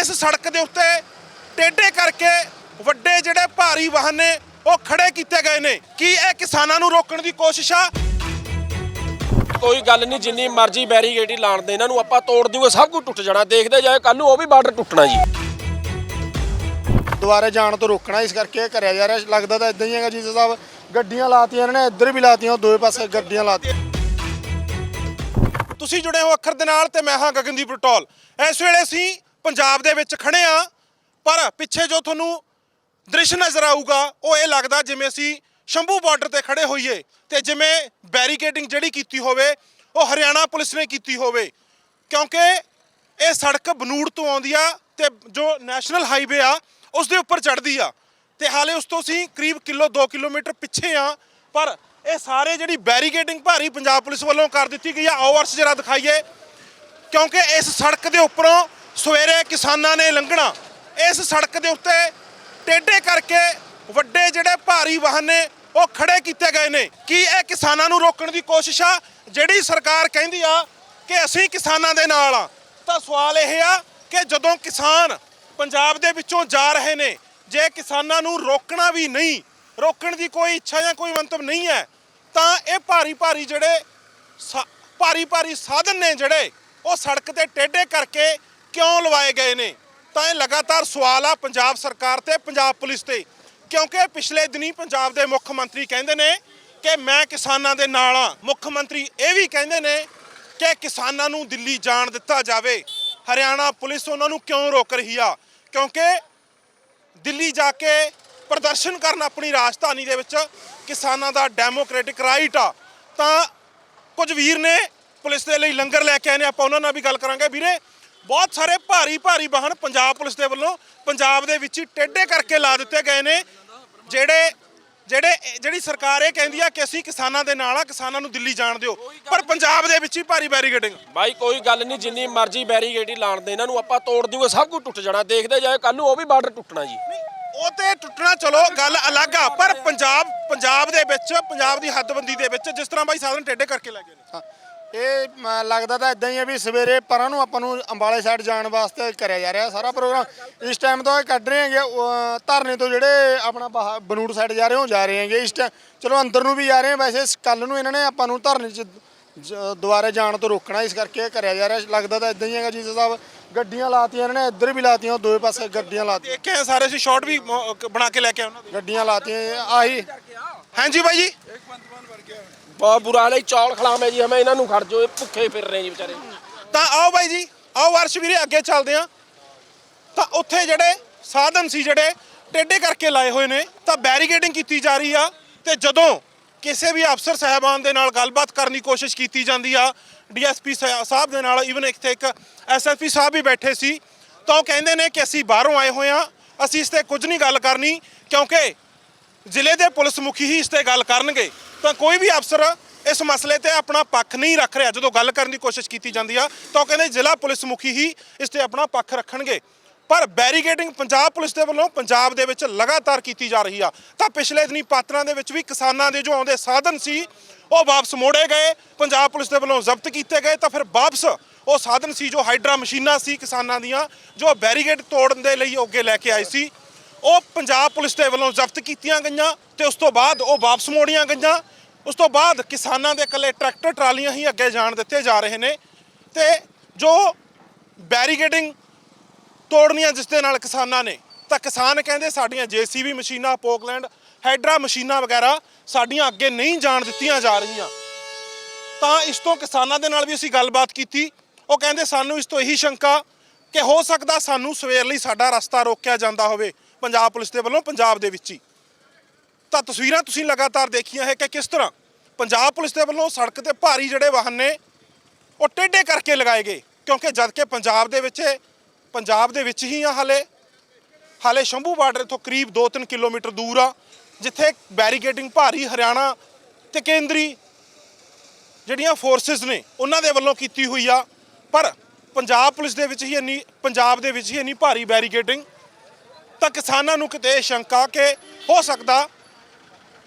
ਇਸ ਸੜਕ ਦੇ ਉੱਤੇ ਟੇਢੇ ਕਰਕੇ ਵੱਡੇ ਜਿਹੜੇ ਭਾਰੀ ਵਾਹਨ ਨੇ ਉਹ ਖੜੇ ਕੀਤੇ ਗਏ ਨੇ। ਕੀ ਇਹ ਕਿਸਾਨਾਂ ਨੂੰ ਰੋਕਣ ਦੀ ਕੋਸ਼ਿਸ਼ ਆ? ਕੋਈ ਗੱਲ ਨਹੀਂ ਜਿੰਨੀ ਮਰਜ਼ੀ ਬੈਰੀਗੇਡ ਹੀ ਲਾਣ ਦੇ ਇਹਨਾਂ ਨੂੰ ਆਪਾਂ ਤੋੜ ਦੂਗੇ ਸਭ ਕੁਝ ਟੁੱਟ ਜਾਣਾ। ਦੇਖਦੇ ਜਾਏ ਕੱਲ ਨੂੰ ਉਹ ਵੀ ਬਾਰਡਰ ਟੁੱਟਣਾ ਜੀ। ਦੁਬਾਰੇ ਜਾਣ ਤੋਂ ਰੋਕਣਾ ਇਸ ਕਰਕੇ ਇਹ ਕਰਿਆ ਜਾ ਰਿਹਾ। ਲੱਗਦਾ ਤਾਂ ਇਦਾਂ ਹੀ ਹੈਗਾ ਜੀ ਸਾਹਿਬ ਗੱਡੀਆਂ ਲਾਤੀਆਂ ਇਹਨਾਂ ਨੇ ਇੱਧਰ ਵੀ ਲਾਤੀਆਂ ਉਹ ਦੋਵੇਂ ਪਾਸੇ ਗੱਡੀਆਂ ਲਾਤੀਆਂ। ਤੁਸੀਂ ਜੁੜੇ ਹੋ ਅੱਖਰ ਦੇ ਨਾਲ ਤੇ ਮੈਂ ਹਾਂ ਗਗਨਦੀਪ ਰਟੋਲ। ਇਸ ਵੇਲੇ ਅਸੀਂ ਪੰਜਾਬ ਦੇ ਵਿੱਚ ਖੜੇ ਆ, ਪਰ ਪਿੱਛੇ ਜੋ ਤੁਹਾਨੂੰ ਦ੍ਰਿਸ਼ ਨਜ਼ਰ ਆਊਗਾ, ਉਹ ਇਹ ਲੱਗਦਾ ਜਿਵੇਂ ਅਸੀਂ ਸ਼ੰਭੂ ਬਾਰਡਰ ਤੇ ਖੜੇ ਹੋਈਏ ਤੇ ਜਿਵੇਂ ਬੈਰੀਕੇਡਿੰਗ ਜਿਹੜੀ ਕੀਤੀ ਹੋਵੇ, ਉਹ ਹਰਿਆਣਾ ਪੁਲਿਸ ਨੇ ਕੀਤੀ ਹੋਵੇ। ਕਿਉਂਕਿ ਇਹ ਸੜਕ ਬਨੂੜ ਤੋਂ ਆਉਂਦੀ ਆ ਤੇ ਜੋ ਨੈਸ਼ਨਲ ਹਾਈਵੇ ਆ ਉਸ ਦੇ ਉੱਪਰ ਚੜ੍ਹਦੀ ਆ। ਤੇ ਹਾਲੇ ਉਸ ਤੋਂ ਅਸੀਂ ਕਰੀਬ ਕਿਲੋ 2 ਕਿਲੋਮੀਟਰ ਪਿੱਛੇ ਆ, ਪਰ ਇਹ ਸਾਰੇ ਜਿਹੜੀ ਬੈਰੀਕੇਡਿੰਗ ਭਾਰੀ ਪੰਜਾਬ ਪੁਲਿਸ ਵੱਲੋਂ ਕਰ ਦਿੱਤੀ ਗਈ ਆ, ਆਓ ਜਰਾ ਦਿਖਾਈਏ। ਕਿਉਂਕਿ ਇਸ ਸੜਕ ਦੇ ਉੱਪਰੋਂ ਸਵੇਰੇ ਕਿਸਾਨਾਂ ਨੇ ਲੰਘਣਾ। ਇਸ ਸੜਕ ਦੇ ਉੱਤੇ ਟੇਢੇ ਕਰਕੇ ਵੱਡੇ ਜਿਹੜੇ ਭਾਰੀ ਵਾਹਨ ਨੇ, ਉਹ ਖੜੇ ਕੀਤੇ ਗਏ ਨੇ। ਕੀ ਇਹ ਕਿਸਾਨਾਂ ਨੂੰ ਰੋਕਣ ਦੀ ਕੋਸ਼ਿਸ਼ ਆ? ਜਿਹੜੀ ਸਰਕਾਰ ਕਹਿੰਦੀ ਆ ਕਿ ਅਸੀਂ ਕਿਸਾਨਾਂ ਦੇ ਨਾਲ ਆ। ਤਾਂ ਸਵਾਲ ਇਹ ਆ ਕਿ ਜਦੋਂ ਕਿਸਾਨ ਪੰਜਾਬ ਦੇ ਵਿੱਚੋਂ ਜਾ ਰਹੇ ਨੇ, ਜੇ ਕਿਸਾਨਾਂ ਨੂੰ ਰੋਕਣਾ ਵੀ ਨਹੀਂ, ਰੋਕਣ ਦੀ ਕੋਈ ਇੱਛਾ ਜਾਂ ਕੋਈ ਮੰਤਵ ਨਹੀਂ ਹੈ, ਤਾਂ ਇਹ ਭਾਰੀ ਭਾਰੀ ਜਿਹੜੇ ਸਾ- ਭਾਰੀ ਭਾਰੀ ਸਾਧਨ ਨੇ ਜਿਹੜੇ, ਉਹ ਸੜਕ ਤੇ ਟੇਢੇ ਕਰਕੇ ਕਿਉਂ ਲਵਾਏ ਗਏ ਨੇ? ਤਾਂ ਇਹ ਲਗਾਤਾਰ ਸਵਾਲ ਆ ਪੰਜਾਬ ਸਰਕਾਰ ਤੇ, ਪੰਜਾਬ ਪੁਲਿਸ ਤੇ। ਕਿਉਂਕਿ ਪਿਛਲੇ ਦਿਨੀ ਪੰਜਾਬ ਦੇ ਮੁੱਖ ਮੰਤਰੀ ਕਹਿੰਦੇ ਨੇ ਕਿ ਮੈਂ ਕਿਸਾਨਾਂ ਦੇ ਨਾਲ ਆ। ਮੁੱਖ ਮੰਤਰੀ ਇਹ ਵੀ ਕਹਿੰਦੇ ਨੇ ਕਿ ਕਿਸਾਨਾਂ ਨੂੰ ਦਿੱਲੀ ਜਾਣ ਦਿੱਤਾ ਜਾਵੇ। ਹਰਿਆਣਾ ਪੁਲਿਸ ਉਹਨਾਂ ਨੂੰ ਕਿਉਂ ਰੋਕ ਰਹੀ ਆ? ਕਿਉਂਕਿ ਦਿੱਲੀ ਜਾ ਕੇ ਪ੍ਰਦਰਸ਼ਨ ਕਰਨ ਆਪਣੀ ਰਾਜਧਾਨੀ ਦੇ ਵਿੱਚ ਕਿਸਾਨਾਂ ਦਾ ਡੈਮੋਕ੍ਰੈਟਿਕ ਰਾਈਟ ਆ। ਤਾਂ ਕੁਝ ਵੀਰ ਨੇ ਪੁਲਿਸ ਦੇ ਲਈ ਲੰਗਰ ਲੈ ਕੇ ਆਏ ਨੇ, ਆਪਾਂ ਉਹਨਾਂ ਨਾਲ ਵੀ ਗੱਲ ਕਰਾਂਗੇ। ਵੀਰੇ ਬਹੁਤ ਸਾਰੇ ਭਾਰੀ ਭਾਰੀ ਵਾਹਨ ਪੰਜਾਬ ਪੁਲਿਸ ਦੇ ਵੱਲੋਂ ਪੰਜਾਬ ਦੇ ਵਿੱਚ ਹੀ ਟੇਢੇ ਕਰਕੇ ਲਾ ਦਿੱਤੇ ਗਏ ਨੇ। ਜਿਹੜੇ ਜਿਹੜੇ ਜਿਹੜੀ ਸਰਕਾਰ ਇਹ ਕਹਿੰਦੀ ਆ ਕਿ ਅਸੀਂ ਕਿਸਾਨਾਂ ਦੇ ਨਾਲ ਆ ਕਿਸਾਨਾਂ ਨੂੰ ਦਿੱਲੀ ਜਾਣ ਦਿਓ। ਪਰ ਪੰਜਾਬ ਦੇ ਵਿੱਚ ਹੀ ਭਾਰੀ ਬੈਰੀਕੇਡਿੰਗ। ਬਾਈ ਕੋਈ ਗੱਲ ਨਹੀਂ ਜਿੰਨੀ ਮਰਜ਼ੀ ਬੈਰੀਗੇਡ ਹੀ ਲਾਣ ਦੇ ਇਹਨਾਂ ਨੂੰ ਆਪਾਂ ਤੋੜ ਦੂਗੇ ਸਭ ਕੁਝ ਟੁੱਟ ਜਾਣਾ। ਦੇਖਦੇ ਜਾਏ ਕੱਲ ਨੂੰ ਉਹ ਵੀ ਬਾਰਡਰ ਟੁੱਟਣਾ ਜੀ। ਉਹ ਤੇ ਟੁੱਟਣਾ ਚਲੋ ਗੱਲ ਅਲੱਗ ਆ ਪਰ ਪੰਜਾਬ ਪੰਜਾਬ ਦੇ ਵਿੱਚ ਪੰਜਾਬ ਦੀ ਹੱਦਬੰਦੀ ਦੇ ਵਿੱਚ ਜਿਸ ਤਰ੍ਹਾਂ ਬਾਈ ਸਾਧਨ ਟੇਢੇ ਕਰਕੇ ਲੈ ਗਏ ਨੇ। ਹਾਂ, ਇਹ ਮ, ਲੱਗਦਾ ਤਾਂ ਇਦਾਂ ਹੀ ਹੈ ਵੀ ਸਵੇਰੇ ਪਰਾਂ ਨੂੰ ਆਪਾਂ ਨੂੰ ਅੰਬਾਲੇ ਸਾਈਡ ਜਾਣ ਵਾਸਤੇ ਕਰਿਆ ਜਾ ਰਿਹਾ ਸਾਰਾ ਪ੍ਰੋਗਰਾਮ ਇਸ ਟਾਈਮ ਤੋਂ ਇਹ ਕੱਢ ਰਹੇ ਹੈਗੇ ਅਹ, ਧਰਨੇ ਤੋਂ ਜਿਹੜੇ ਆਪਣਾ ਬਾਹ- ਬਨੂੜ ਸਾਈਡ ਜਾ ਰਹੇ ਹੋ ਜਾ ਰਹੇ ਹੈਗੇ ਇਸ ਟਾਈਮ ਚਲੋ ਅੰਦਰ ਨੂੰ ਵੀ ਜਾ ਰਹੇ ਆ ਵੈਸੇ ਕੱਲ ਨੂੰ ਇਹਨਾਂ ਨੇ ਆਪਾਂ ਨੂੰ ਧਰਨੇ 'ਚ ਜ- ਦੁਬਾਰੇ ਜਾਣ ਤੋਂ ਰੋਕਣਾ ਇਸ ਕਰਕੇ ਇਹ ਕਰਿਆ ਜਾ ਰਿਹਾ। ਲੱਗਦਾ ਤਾਂ ਇਦਾਂ ਹੀ ਹੈਗਾ ਜੀ ਸਾਹਿਬ ਗੱਡੀਆਂ ਲਾਤੀਆਂ ਇਹਨਾਂ ਨੇ ਇੱਧਰ ਵੀ ਲਾਤੀਆਂ ਦੋਵੇਂ ਪਾਸੇ ਗੱਡੀਆਂ ਲਾਤੀਆਂ ਦੇਖ ਕੇ ਆਏ ਸਾਰੇ ਅਸੀਂ ਸ਼ਾਰਟ ਵੀ ਮ- ਕ- ਬਣਾ ਕੇ ਲੈ ਕੇ ਆਏ ਉਹਨਾਂ ਦੇ। ਗੱਡੀਆਂ ਲਾਤੀਆਂ ਆਹੀ। ਹਾਂਜੀ ਬਾਈ ਜੀ। ਬਹੁਤ ਬੁਰਾ ਹਾਲ ਹੈ ਚੌਲ ਹੈ ਜੀ, ਹਮੇ ਇਹਨਾਂ ਨੂੰ ਖੜ ਜੋ ਇਹ ਭੁੱਖੇ ਫਿਰ ਰਹੇ ਜੀ ਵਿਚਾਰੇ। ਤਾਂ ਆਓ ਬਾਈ ਜੀ, ਆਓ ਵਰਸ਼ ਵੀਰੇ, ਅੱਗੇ ਚੱਲਦੇ ਆ ਤਾਂ ਉੱਥੇ ਜਿਹੜੇ ਸਾਧਨ ਸੀ, ਜਿਹੜੇ ਟੇਢੇ ਕਰਕੇ ਲਾਏ ਹੋਏ ਨੇ, ਤਾਂ ਬੈਰੀਕੇਡਿੰਗ ਕੀਤੀ ਜਾ ਰਹੀ ਆ, ਤੇ ਜਦੋਂ ਕਿਸੇ ਵੀ ਅਫਸਰ ਸਹਿਬਾਨ ਦੇ ਨਾਲ ਗੱਲਬਾਤ ਕਰਨ ਦੀ ਕੋਸ਼ਿਸ਼ ਕੀਤੀ ਜਾਂਦੀ ਆ, ਡੀਐਸਪੀ ਸਾਹਿਬ ਦੇ ਨਾਲ ਇਵਨ ਇੱਥੇ ਇੱਕ ਐਸਐਸਪੀ ਸਾਹਿਬ ਵੀ ਬੈਠੇ ਸੀ, ਤਾਂ ਉਹ ਕਹਿੰਦੇ ਨੇ ਕਿ ਅਸੀਂ ਬਾਹਰੋਂ ਆਏ ਹੋਏ ਆ, ਅਸੀਂ ਇਸ ਤੇ ਕੁਝ ਨਹੀਂ ਗੱਲ ਕਰਨੀ, ਕਿਉਂਕਿ ਜ਼ਿਲ੍ਹੇ ਦੇ ਪੁਲਿਸ ਮੁਖੀ ਹੀ ਇਸ ਤੇ ਗੱਲ ਕਰਨਗੇ। ਤਾਂ ਕੋਈ ਵੀ ਅਫਸਰ ਇਸ ਮਸਲੇ ਤੇ ਆਪਣਾ ਪੱਖ ਨਹੀਂ ਰੱਖ ਰਿਹਾ। ਜਦੋਂ ਗੱਲ ਕਰਨ ਦੀ ਕੋਸ਼ਿਸ਼ ਕੀਤੀ ਜਾਂਦੀ ਆ, ਤਾਂ ਉਹ ਕਹਿੰਦੇ ਜ਼ਿਲ੍ਹਾ ਪੁਲਿਸ ਮੁਖੀ ਹੀ ਇਸ ਤੇ ਆਪਣਾ ਪੱਖ ਰੱਖਣਗੇ। ਪਰ ਬੈਰੀਕੇਡਿੰਗ ਪੰਜਾਬ ਪੁਲਿਸ ਦੇ ਵੱਲੋਂ ਪੰਜਾਬ ਦੇ ਵਿੱਚ ਲਗਾਤਾਰ ਕੀਤੀ ਜਾ ਰਹੀ ਆ। ਤਾਂ ਪਿਛਲੇ ਦਿਨੀ ਪਾਤਰਾਂ ਦੇ ਵਿੱਚ ਵੀ ਕਿਸਾਨਾਂ ਦੇ ਜੋ ਆਉਂਦੇ ਸਾਧਨ ਸੀ, ਉਹ ਵਾਪਸ ਮੋੜੇ ਗਏ। ਪੰਜਾਬ ਪੁਲਿਸ ਦੇ ਵੱਲੋਂ ਜ਼ਬਤ ਕੀਤੇ ਗਏ। ਤਾਂ ਫਿਰ ਵਾਪਸ ਉਹ ਸਾਧਨ ਸੀ ਜੋ ਹਾਈਡਰਾ ਮਸ਼ੀਨਾਂ ਸੀ ਕਿਸਾਨਾਂ ਦੀਆਂ, ਜੋ ਬੈਰੀਕੇਡ ਤੋੜਨ ਦੇ ਲਈ ਅੱਗੇ ਲੈ ਕੇ ਆਏ ਸੀ। ਉਹ ਪੰਜਾਬ ਪੁਲਿਸ ਦੇ ਵੱਲੋਂ ਜ਼ਬਤ ਕੀਤੀਆਂ ਗਈਆਂ ਤੇ ਉਸ ਤੋਂ ਬਾਅਦ ਉਹ ਵਾਪਸ ਮੋੜੀਆਂ ਗਈਆਂ। ਉਸ ਤੋਂ ਬਾਅਦ ਕਿਸਾਨਾਂ ਦੇ ਇਕੱਲੇ ਟਰੈਕਟਰ, ਟਰਾਲੀਆਂ ਹੀ ਅੱਗੇ ਜਾਣ ਦਿੱਤੇ ਜਾ ਰਹੇ ਨੇ ਤੇ ਜੋ ਬੈਰੀਕੇਡਿੰਗ ਤੋੜਨੀਆਂ ਜਿਸ ਦੇ ਨਾਲ ਕਿਸਾਨਾਂ ਨੇ, ਤਾਂ ਕਿਸਾਨ ਕਹਿੰਦੇ ਸਾਡੀਆਂ ਜੀਸੀਬੀ ਮਸ਼ੀਨਾਂ, ਪੋਕਲੈਂਡ ਹਾਈਡਰਾ ਮਸ਼ੀਨਾਂ ਵਗੈਰਾ ਸਾਡੀਆਂ ਅੱਗੇ ਨਹੀਂ ਜਾਣ ਦਿੱਤੀਆਂ ਜਾ ਰਹੀਆਂ। ਤਾਂ ਇਸ ਤੋਂ ਕਿਸਾਨਾਂ ਦੇ ਨਾਲ ਵੀ ਅਸੀਂ ਗੱਲਬਾਤ ਕੀਤੀ। ਉਹ ਕਹਿੰਦੇ ਸਾਨੂੰ ਇਸ ਤੋਂ ਇਹੀ ਸ਼ੰਕਾ ਕਿ ਹੋ ਸਕਦਾ ਸਾਨੂੰ ਸਵੇਰ ਲਈ ਸਾਡਾ ਰਸਤਾ ਰੋਕਿਆ ਜਾਂਦਾ ਹੋਵੇ। ਪੰਜਾਬ ਪੁਲਿਸ ਦੇ ਵੱਲੋਂ ਪੰਜਾਬ ਦੇ ਵਿੱਚ ਹੀ। ਤਾਂ ਤਸਵੀਰਾਂ ਤੁਸੀਂ ਲਗਾਤਾਰ ਦੇਖੀਆਂ ਹੈ ਕਿ ਕਿਸ ਤਰ੍ਹਾਂ ਪੰਜਾਬ ਪੁਲਿਸ ਦੇ ਵੱਲੋਂ ਸੜਕ ਤੇ ਭਾਰੀ ਜਿਹੜੇ ਵਾਹਨ ਨੇ, ਉਹ ਟੇਢੇ ਕਰਕੇ ਲਗਾਏ ਗਏ। ਕਿਉਂਕਿ ਜਦ ਕਿ ਪੰਜਾਬ ਦੇ ਵਿੱਚ ਪੰਜਾਬ ਦੇ ਵਿੱਚ ਹੀ ਆ ਹਾਲੇ। ਹਾਲੇ ਸ਼ੰਭੂ ਬਾਰਡਰ ਤੋਂ ਕਰੀਬ 2-3 ਕਿਲੋਮੀਟਰ ਦੂਰ ਆ, ਜਿੱਥੇ ਬੈਰੀਕੇਡਿੰਗ ਭਾਰੀ ਹਰਿਆਣਾ ਤੇ ਕੇਂਦਰੀ ਜਿਹੜੀਆਂ ਫੋਰਸਸ ਨੇ, ਉਹਨਾਂ ਦੇ ਵੱਲੋਂ ਕੀਤੀ ਹੋਈ ਆ। ਪਰ ਪੰਜਾਬ ਪੁਲਿਸ ਦੇ ਵਿੱਚ ਹੀ ਇੰਨੀ, ਪੰਜਾਬ ਦੇ ਵਿੱਚ ਹੀ ਇੰਨੀ ਭਾਰੀ ਬੈਰੀਕੇਡਿੰਗ ਤਾਂ ਕਿਸਾਨਾਂ ਨੂੰ ਕਿਤੇ ਸ਼ੰਕਾ ਕਿ ਹੋ ਸਕਦਾ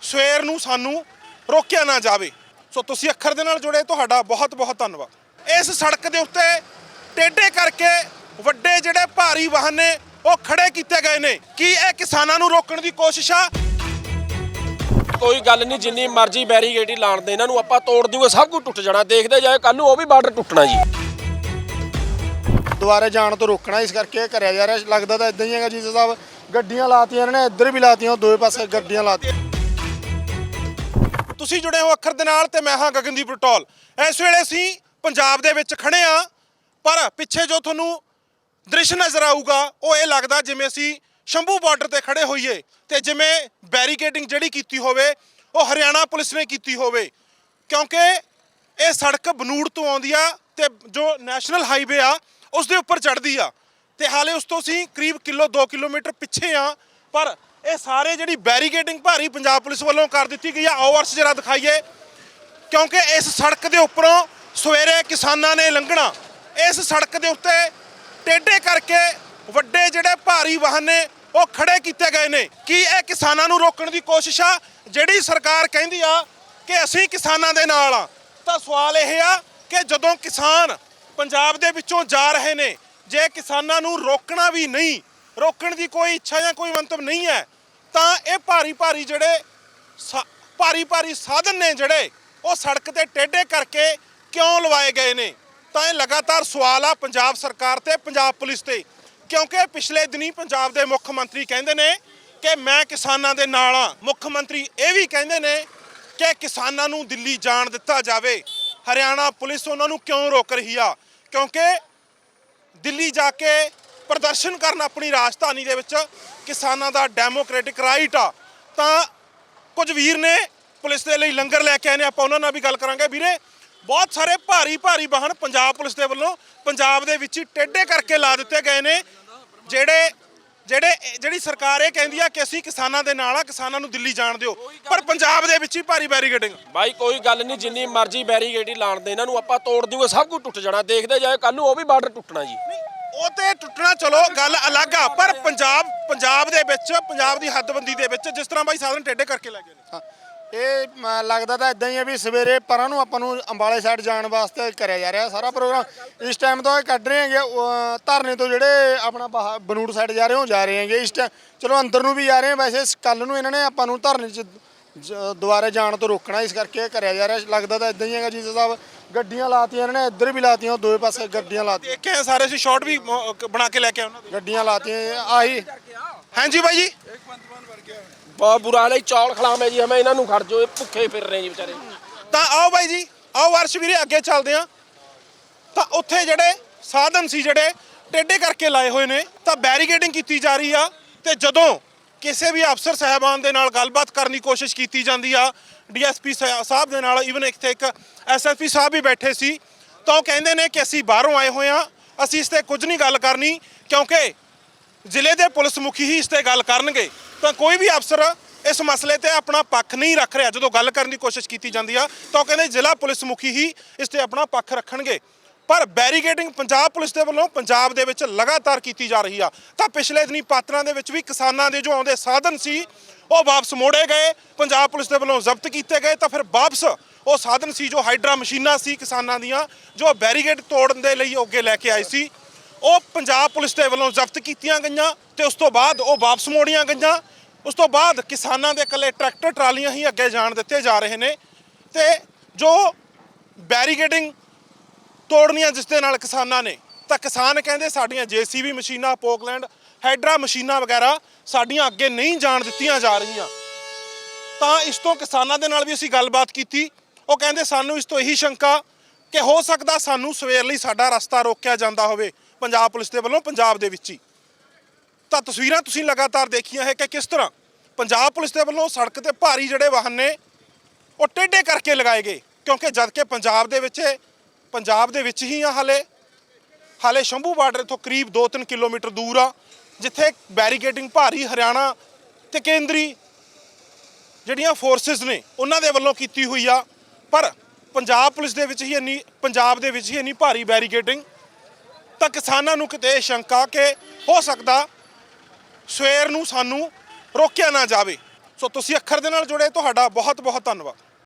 ਸਵੇਰ ਨੂੰ ਸਾਨੂੰ ਰੋਕਿਆ ਨਾ ਜਾਵੇ। ਸੋ ਤੁਸੀਂ ਅੱਖਰ ਦੇ ਨਾਲ ਜੁੜੇ, ਤੁਹਾਡਾ ਬਹੁਤ ਬਹੁਤ ਧੰਨਵਾਦ। ਇਸ ਸੜਕ ਦੇ ਉੱਤੇ ਟੇਢੇ ਕਰਕੇ ਵੱਡੇ ਜਿਹੜੇ ਭਾਰੀ ਵਾਹਨ ਨੇ, ਉਹ ਖੜੇ ਕੀਤੇ ਗਏ ਨੇ। ਕੀ ਇਹ ਕਿਸਾਨਾਂ ਨੂੰ ਰੋਕਣ ਦੀ ਕੋਸ਼ਿਸ਼ ਆ? ਕੋਈ ਗੱਲ ਨਹੀਂ, ਜਿੰਨੀ ਮਰਜ਼ੀ ਬੈਰੀਗੇਡ ਹੀ ਲਾਣ ਦੇ ਇਹਨਾਂ ਨੂੰ ਆਪਾਂ ਤੋੜ ਦੂਗੇ, ਸਭ ਕੁਝ ਟੁੱਟ ਜਾਣਾ। ਦੇਖਦੇ ਜਾਏ ਕੱਲ ਨੂੰ ਉਹ ਵੀ ਬਾਰਡਰ ਟੁੱਟਣਾ ਜੀ। ਦੁਬਾਰੇ ਜਾਣ ਤੋਂ ਰੋਕਣਾ ਇਸ ਕਰਕੇ ਕਰਿਆ ਜਾ ਰਿਹਾ। ਲੱਗਦਾ ਤਾਂ ਇਦਾਂ ਹੀ ਹੈਗਾ ਜੀ ਸਾਹਿਬ, ਗੱਡੀਆਂ ਲਾਤੀਆਂ ਇਹਨਾਂ ਨੇ, ਇੱਧਰ ਵੀ ਲਾਤੀਆਂ ਦੋਵੇਂ ਪਾਸੇ ਗੱਡੀਆਂ ਲਾਤੀਆਂ। ਤੁਸੀਂ ਜੁੜੇ ਹੋ ਅੱਖਰ ਦੇ ਨਾਲ ਤੇ ਮੈਂ ਹਾਂ ਗਗਨਦੀਪ ਰਟੋਲ। ਇਸ ਵੇਲੇ ਅਸੀਂ ਪੰਜਾਬ ਦੇ ਵਿੱਚ ਖੜੇ ਆ ਪਰ ਪਿੱਛੇ ਜੋ ਤੁਹਾਨੂੰ ਦ੍ਰਿਸ਼ ਨਜ਼ਰ ਆਊਗਾ, ਉਹ ਇਹ ਲੱਗਦਾ ਜਿਵੇਂ ਅਸੀਂ ਸ਼ੰਭੂ ਬਾਰਡਰ ਤੇ ਖੜੇ ਹੋਈਏ ਤੇ ਜਿਵੇਂ ਬੈਰੀਕੇਡਿੰਗ ਜਿਹੜੀ ਕੀਤੀ ਹੋਵੇ, ਉਹ ਹਰਿਆਣਾ ਪੁਲਿਸ ਨੇ ਕੀਤੀ ਹੋਵੇ। ਕਿਉਂਕਿ ਇਹ ਸੜਕ ਬਨੂੜ ਤੋਂ ਆਉਂਦੀ ਆ ਤੇ ਜੋ ਨੈਸ਼ਨਲ ਹਾਈਵੇ ਆ ਉਸ ਦੇ ਉੱਪਰ ਚੜ੍ਹਦੀ ਆ। ਤੇ ਹਾਲੇ ਉਸ ਤੋਂ ਅਸੀਂ ਕਰੀਬ ਕਿਲੋ 2 ਕਿਲੋਮੀਟਰ ਪਿੱਛੇ ਆ। ਪਰ ਇਹ ਸਾਰੇ ਜਿਹੜੀ ਬੈਰੀਕੇਡਿੰਗ ਭਾਰੀ ਪੰਜਾਬ ਪੁਲਿਸ ਵੱਲੋਂ ਕਰ ਦਿੱਤੀ ਗਈ ਆ, ਆਓ ਅਰਸ਼ ਜਰਾ ਦਿਖਾਈਏ। ਕਿਉਂਕਿ ਇਸ ਸੜਕ ਦੇ ਉੱਪਰੋਂ ਸਵੇਰੇ ਕਿਸਾਨਾਂ ਨੇ ਲੰਘਣਾ। ਇਸ ਸੜਕ ਦੇ ਉੱਤੇ ਟੇਢੇ ਕਰਕੇ ਵੱਡੇ ਜਿਹੜੇ ਭਾਰੀ ਵਾਹਨ ਨੇ, ਉਹ ਖੜੇ ਕੀਤੇ ਗਏ ਨੇ। ਕੀ ਇਹ ਕਿਸਾਨਾਂ ਨੂੰ ਰੋਕਣ ਦੀ ਕੋਸ਼ਿਸ਼ ਆ? ਜਿਹੜੀ ਸਰਕਾਰ ਕਹਿੰਦੀ ਆ ਕਿ ਅਸੀਂ ਕਿਸਾਨਾਂ ਦੇ ਨਾਲ ਆ। ਤਾਂ ਸਵਾਲ ਇਹ ਆ ਕਿ ਜਦੋਂ ਕਿਸਾਨ ਪੰਜਾਬ ਦੇ ਵਿੱਚੋਂ ਜਾ ਰਹੇ ਨੇ। ਜੇ ਕਿਸਾਨਾਂ ਨੂੰ ਰੋਕਣਾ ਵੀ ਨਹੀਂ, ਰੋਕਣ ਦੀ ਕੋਈ ਇੱਛਾ ਜਾਂ ਕੋਈ ਮੰਤਵ ਨਹੀਂ ਹੈ, ਤਾਂ ਇਹ ਭਾਰੀ ਭਾਰੀ ਜਿਹੜੇ ਸਾ- ਭਾਰੀ ਭਾਰੀ ਸਾਧਨ ਨੇ ਜਿਹੜੇ, ਉਹ ਸੜਕ ਤੇ ਟੇਢੇ ਕਰਕੇ ਕਿਉਂ ਲਵਾਏ ਗਏ ਨੇ? ਤਾਂ ਇਹ ਲਗਾਤਾਰ ਸਵਾਲ ਆ ਪੰਜਾਬ ਸਰਕਾਰ ਤੇ, ਪੰਜਾਬ ਪੁਲਿਸ ਤੇ। ਕਿਉਂਕਿ ਪਿਛਲੇ ਦਿਨੀ ਪੰਜਾਬ ਦੇ ਮੁੱਖ ਮੰਤਰੀ ਕਹਿੰਦੇ ਨੇ ਕਿ ਮੈਂ ਕਿਸਾਨਾਂ ਦੇ ਨਾਲ ਆ। ਮੁੱਖ ਮੰਤਰੀ ਇਹ ਵੀ ਕਹਿੰਦੇ ਨੇ ਕਿ ਕਿਸਾਨਾਂ ਨੂੰ ਦਿੱਲੀ ਜਾਣ ਦਿੱਤਾ ਜਾਵੇ। ਹਰਿਆਣਾ ਪੁਲਿਸ ਉਹਨਾਂ ਨੂੰ ਕਿਉਂ ਰੋਕ ਰਹੀ ਆ? ਕਿਉਂਕਿ ਦਿੱਲੀ ਜਾ ਕੇ ਪ੍ਰਦਰਸ਼ਨ ਕਰਨ ਆਪਣੀ ਰਾਜਧਾਨੀ ਦੇ ਵਿੱਚ ਕਿਸਾਨਾਂ ਦਾ ਡੈਮੋਕ੍ਰੈਟਿਕ ਰਾਈਟ ਆ। ਤਾਂ ਕੁਝ ਵੀਰ ਨੇ ਪੁਲਿਸ ਦੇ ਲਈ ਲੰਗਰ ਲੈ ਕੇ ਆਏ ਨੇ, ਆਪਾਂ ਉਹਨਾਂ ਨਾਲ ਵੀ ਗੱਲ ਕਰਾਂਗੇ। ਵੀਰੇ, ਬਹੁਤ ਸਾਰੇ ਭਾਰੀ ਭਾਰੀ ਵਾਹਨ ਪੰਜਾਬ ਪੁਲਿਸ ਦੇ ਵੱਲੋਂ ਪੰਜਾਬ ਦੇ ਵਿੱਚ ਹੀ ਟੇਢੇ ਕਰਕੇ ਲਾ ਦਿੱਤੇ ਗਏ ਨੇ, ਜਿਹੜੇ ਜਿਹੜੇ ਜਿਹੜੀ ਸਰਕਾਰ ਇਹ ਕਹਿੰਦੀ ਆ ਕਿ ਅਸੀਂ ਕਿਸਾਨਾਂ ਦੇ ਨਾਲ ਆ ਕਿਸਾਨਾਂ ਨੂੰ ਦਿੱਲੀ ਜਾਣ ਦਿਓ। ਪਰ ਪੰਜਾਬ ਦੇ ਵਿੱਚ ਹੀ ਭਾਰੀ ਬੈਰੀਕੇਡਿੰਗ। ਬਾਈ ਕੋਈ ਗੱਲ ਨਹੀਂ ਜਿੰਨੀ ਮਰਜ਼ੀ ਬੈਰੀਗੇਡ ਹੀ ਲਾਣ ਦੇ ਇਹਨਾਂ ਨੂੰ ਆਪਾਂ ਤੋੜ ਦੂਗੇ ਸਭ ਕੁਝ ਟੁੱਟ ਜਾਣਾ। ਦੇਖਦੇ ਜਾਏ ਕੱਲ ਨੂੰ ਉਹ ਵੀ ਬਾਰਡਰ ਟੁੱਟਣਾ ਜੀ। ਉਹ ਤੇ ਟੁੱਟਣਾ ਚਲੋ ਗੱਲ ਅਲੱਗ ਆ ਪਰ ਪੰਜਾਬ ਪੰਜਾਬ ਦੇ ਵਿੱਚ ਪੰਜਾਬ ਦੀ ਹੱਦਬੰਦੀ ਦੇ ਵਿੱਚ ਜਿਸ ਤਰ੍ਹਾਂ ਬਾਈ ਸਾਧਨ ਟੇਢੇ ਕਰਕੇ ਲੈ ਗਏ ਨੇ। ਹਾਂ, ਇਹ ਮ, ਲੱਗਦਾ ਤਾਂ ਇਦਾਂ ਹੀ ਹੈ ਵੀ ਸਵੇਰੇ ਪਰਾਂ ਨੂੰ ਆਪਾਂ ਨੂੰ ਅੰਬਾਲੇ ਸਾਈਡ ਜਾਣ ਵਾਸਤੇ ਕਰਿਆ ਜਾ ਰਿਹਾ ਸਾਰਾ ਪ੍ਰੋਗਰਾਮ। ਇਸ ਟਾਈਮ ਤੋਂ ਇਹ ਕੱਢ ਰਹੇ ਹੈਗੇ ਅਹ, ਧਰਨੇ ਤੋਂ ਜਿਹੜੇ ਆਪਣਾ ਬਾਹ- ਬਨੂੜ ਸਾਈਡ ਜਾ ਰਹੇ ਹੋ ਜਾ ਰਹੇ ਹੈਗੇ ਇਸ ਟਾਈਮ ਚਲੋ ਅੰਦਰ ਨੂੰ ਵੀ ਜਾ ਰਹੇ ਆ, ਵੈਸੇ ਕੱਲ ਨੂੰ ਇਹਨਾਂ ਨੇ ਆਪਾਂ ਨੂੰ ਧਰਨੇ 'ਚ ਜ- ਦੁਬਾਰੇ ਜਾਣ ਤੋਂ ਰੋਕਣਾ ਇਸ ਕਰਕੇ ਕਰਿਆ ਜਾ ਰਿਹਾ। ਲੱਗਦਾ ਤਾਂ ਇਦਾਂ ਹੀ ਹੈਗਾ ਜੀ ਸਾਹਿਬ ਗੱਡੀਆਂ ਲਾਤੀਆਂ ਇਹਨਾਂ ਨੇ ਇੱਧਰ ਵੀ ਲਾਤੀਆਂ ਦੋਵੇਂ ਪਾਸੇ ਗੱਡੀਆਂ ਲਾਤੀਆਂ। ਦੇਖੇ ਆ ਸਾਰੇ ਅਸੀਂ ਸ਼ਾਰਟ ਵੀ ਮ- ਬਣਾ ਕੇ ਲੈ ਕੇ ਆਏ ਉਹਨਾਂ ਦੇ? ਗੱਡੀਆਂ ਲਾਤੀਆਂ ਆਹੀ। ਹਾਂਜੀ ਬਾਈ ਜੀ? ਬਹੁਤ ਬੁਰਾ ਹਾਲ ਹੈ ਚੌਲ ਖਲਾਮੇ ਜੀ ਹਮੇ ਇਹਨਾਂ ਨੂੰ ਖੜ ਜੋ ਇਹ ਭੁੱਖੇ ਫਿਰ ਰਹੇ ਜੀ ਵਿਚਾਰੇ। ਤਾਂ ਆਓ ਬਾਈ ਜੀ ਆਓ ਵਰਸ਼ ਵੀਰੇ ਅੱਗੇ ਚੱਲਦੇ ਆ ਤਾਂ ਉੱਥੇ ਜਿਹੜੇ ਸਾਧਨ ਸੀ ਜਿਹੜੇ ਟੇਢੇ ਕਰਕੇ ਲਾਏ ਹੋਏ ਨੇ ਤਾਂ ਬੈਰੀਕੇਡਿੰਗ ਕੀਤੀ ਜਾ ਰਹੀ ਆ ਤੇ ਜਦੋਂ ਕਿਸੇ ਵੀ ਅਫਸਰ ਸਹਿਬਾਨ ਦੇ ਨਾਲ ਗੱਲਬਾਤ ਕਰਨ ਦੀ ਕੋਸ਼ਿਸ਼ ਕੀਤੀ ਜਾਂਦੀ ਆ। ਡੀਐਸਪੀ ਸਾਹਿਬ ਦੇ ਨਾਲ ਈਵਨ ਇੱਥੇ ਇੱਕ ਐਸਐਸਪੀ ਸਾਹਿਬ ਵੀ ਬੈਠੇ ਸੀ। ਤਾਂ ਉਹ ਕਹਿੰਦੇ ਨੇ ਕਿ ਅਸੀਂ ਬਾਹਰੋਂ ਆਏ ਹੋਏ ਆ। ਅਸੀਂ ਇਸ ਤੇ ਕੁਝ ਨਹੀਂ ਗੱਲ ਕਰਨੀ, ਕਿਉਂਕਿ ਜ਼ਿਲ੍ਹੇ ਦੇ ਪੁਲਿਸ ਮੁਖੀ ਹੀ ਇਸ ਤੇ ਗੱਲ ਕਰਨਗੇ। ਤਾਂ ਕੋਈ ਵੀ ਅਫਸਰ ਇਸ ਮਸਲੇ ਤੇ ਆਪਣਾ ਪੱਖ ਨਹੀਂ ਰੱਖ ਰਿਹਾ, ਜਦੋਂ ਗੱਲ ਕਰਨ ਦੀ ਕੋਸ਼ਿਸ਼ ਕੀਤੀ ਜਾਂਦੀ ਆ, ਤਾਂ ਉਹ ਕਹਿੰਦੇ ਜ਼ਿਲ੍ਹਾ ਪੁਲਿਸ ਮੁਖੀ ਹੀ ਇਸ ਤੇ ਆਪਣਾ ਪੱਖ ਰੱਖਣਗੇ। ਪਰ ਬੈਰੀਕੇਡਿੰਗ ਪੰਜਾਬ ਪੁਲਿਸ ਦੇ ਵੱਲੋਂ ਪੰਜਾਬ ਦੇ ਵਿੱਚ ਲਗਾਤਾਰ ਕੀਤੀ ਜਾ ਰਹੀ ਆ। ਤਾਂ ਪਿਛਲੇ ਦਿਨੀ ਪਾਤਰਾਂ ਦੇ ਵਿੱਚ ਵੀ ਕਿਸਾਨਾਂ ਦੇ ਜੋ ਆਉਂਦੇ ਸਾਧਨ ਸੀ, ਉਹ ਵਾਪਸ ਮੋੜੇ ਗਏ। ਪੰਜਾਬ ਪੁਲਿਸ ਦੇ ਵੱਲੋਂ ਜ਼ਬਤ ਕੀਤੇ ਗਏ। ਤਾਂ ਫਿਰ ਵਾਪਸ ਉਹ ਸਾਧਨ ਸੀ ਜੋ ਹਾਈਡਰਾ ਮਸ਼ੀਨਾਂ ਸੀ ਕਿਸਾਨਾਂ ਦੀਆਂ, ਜੋ ਬੈਰੀਕੇਡ ਤੋੜਨ ਦੇ ਲਈ ਅੱਗੇ ਲੈ ਕੇ ਆਏ ਸੀ। ਉਹ ਪੰਜਾਬ ਪੁਲਿਸ ਦੇ ਵੱਲੋਂ ਜ਼ਬਤ ਕੀਤੀਆਂ ਗਈਆਂ ਤੇ ਉਸ ਤੋਂ ਬਾਅਦ ਉਹ ਵਾਪਸ ਮੋੜੀਆਂ ਗਈਆਂ। ਉਸ ਤੋਂ ਬਾਅਦ ਕਿਸਾਨਾਂ ਦੇ ਇਕੱਲੇ ਟਰੈਕਟਰ ਟਰਾਲੀਆਂ ਹੀ ਅੱਗੇ ਜਾਣ ਦਿੱਤੇ ਜਾ ਰਹੇ ਨੇ। ਤੇ ਜੋ ਬੈਰੀਕੇਡਿੰਗ ਤੋੜਨੀਆਂ ਜਿਸ ਦੇ ਨਾਲ ਕਿਸਾਨਾਂ ਨੇ। ਤਾਂ ਕਿਸਾਨ ਕਹਿੰਦੇ ਸਾਡੀਆਂ ਜੀਸੀਬੀ ਮਸ਼ੀਨਾਂ, ਪੋਕਲੈਂਡ, ਹੈਡਰਾ ਮਸ਼ੀਨਾਂ ਵਗੈਰਾ ਸਾਡੀਆਂ ਅੱਗੇ ਨਹੀਂ ਜਾਣ ਦਿੱਤੀਆਂ ਜਾ ਰਹੀਆਂ। ਤਾਂ ਇਸ ਤੋਂ ਕਿਸਾਨਾਂ ਦੇ ਨਾਲ ਵੀ ਅਸੀਂ ਗੱਲਬਾਤ ਕੀਤੀ। ਉਹ ਕਹਿੰਦੇ ਸਾਨੂੰ ਇਸ ਤੋਂ ਇਹੀ ਸ਼ੰਕਾ ਕਿ ਹੋ ਸਕਦਾ ਸਾਨੂੰ ਸਵੇਰ ਲਈ ਸਾਡਾ ਰਸਤਾ ਰੋਕਿਆ ਜਾਂਦਾ ਹੋਵੇ ਪੰਜਾਬ ਪੁਲਿਸ ਦੇ ਵੱਲੋਂ ਪੰਜਾਬ ਦੇ ਵਿੱਚ ਹੀ। ਤਾਂ ਤਸਵੀਰਾਂ ਤੁਸੀਂ ਲਗਾਤਾਰ ਦੇਖੀਆਂ ਹੈ ਕਿ ਕਿਸ ਤਰ੍ਹਾਂ ਪੰਜਾਬ ਪੁਲਿਸ ਦੇ ਵੱਲੋਂ ਸੜਕ ਤੇ ਭਾਰੀ ਜਿਹੜੇ ਵਾਹਨ ਨੇ, ਉਹ ਟੇਢੇ ਕਰਕੇ ਲਗਾਏ ਗਏ। ਕਿਉਂਕਿ ਜਦ ਕਿ ਪੰਜਾਬ ਦੇ ਵਿੱਚ ਪੰਜਾਬ ਦੇ ਵਿੱਚ ਹੀ ਆ ਹਾਲੇ। ਹਾਲੇ ਸ਼ੰਭੂ ਬਾਰਡਰ ਤੋਂ ਕਰੀਬ 2-3 ਕਿਲੋਮੀਟਰ ਦੂਰ ਆ, ਜਿੱਥੇ ਬੈਰੀਕੇਡਿੰਗ ਭਾਰੀ ਹਰਿਆਣਾ ਤੇ ਕੇਂਦਰੀ ਜਿਹੜੀਆਂ ਫੋਰਸਸ ਨੇ, ਉਹਨਾਂ ਦੇ ਵੱਲੋਂ ਕੀਤੀ ਹੋਈ ਆ। ਪਰ ਪੰਜਾਬ ਪੁਲਿਸ ਦੇ ਵਿੱਚ ਹੀ ਇੰਨੀ, ਪੰਜਾਬ ਦੇ ਵਿੱਚ ਹੀ ਇੰਨੀ ਭਾਰੀ ਬੈਰੀਕੇਡਿੰਗ ਤਾਂ ਕਿਸਾਨਾਂ ਨੂੰ ਕਿਤੇ ਸ਼ੰਕਾ ਕਿ ਹੋ ਸਕਦਾ ਸਵੇਰ ਨੂੰ ਸਾਨੂੰ ਰੋਕਿਆ ਨਾ ਜਾਵੇ। ਸੋ ਤੁਸੀਂ ਅੱਖਰ ਦੇ ਨਾਲ ਜੁੜੇ, ਤੁਹਾਡਾ ਬਹੁਤ ਬਹੁਤ ਧੰਨਵਾਦ।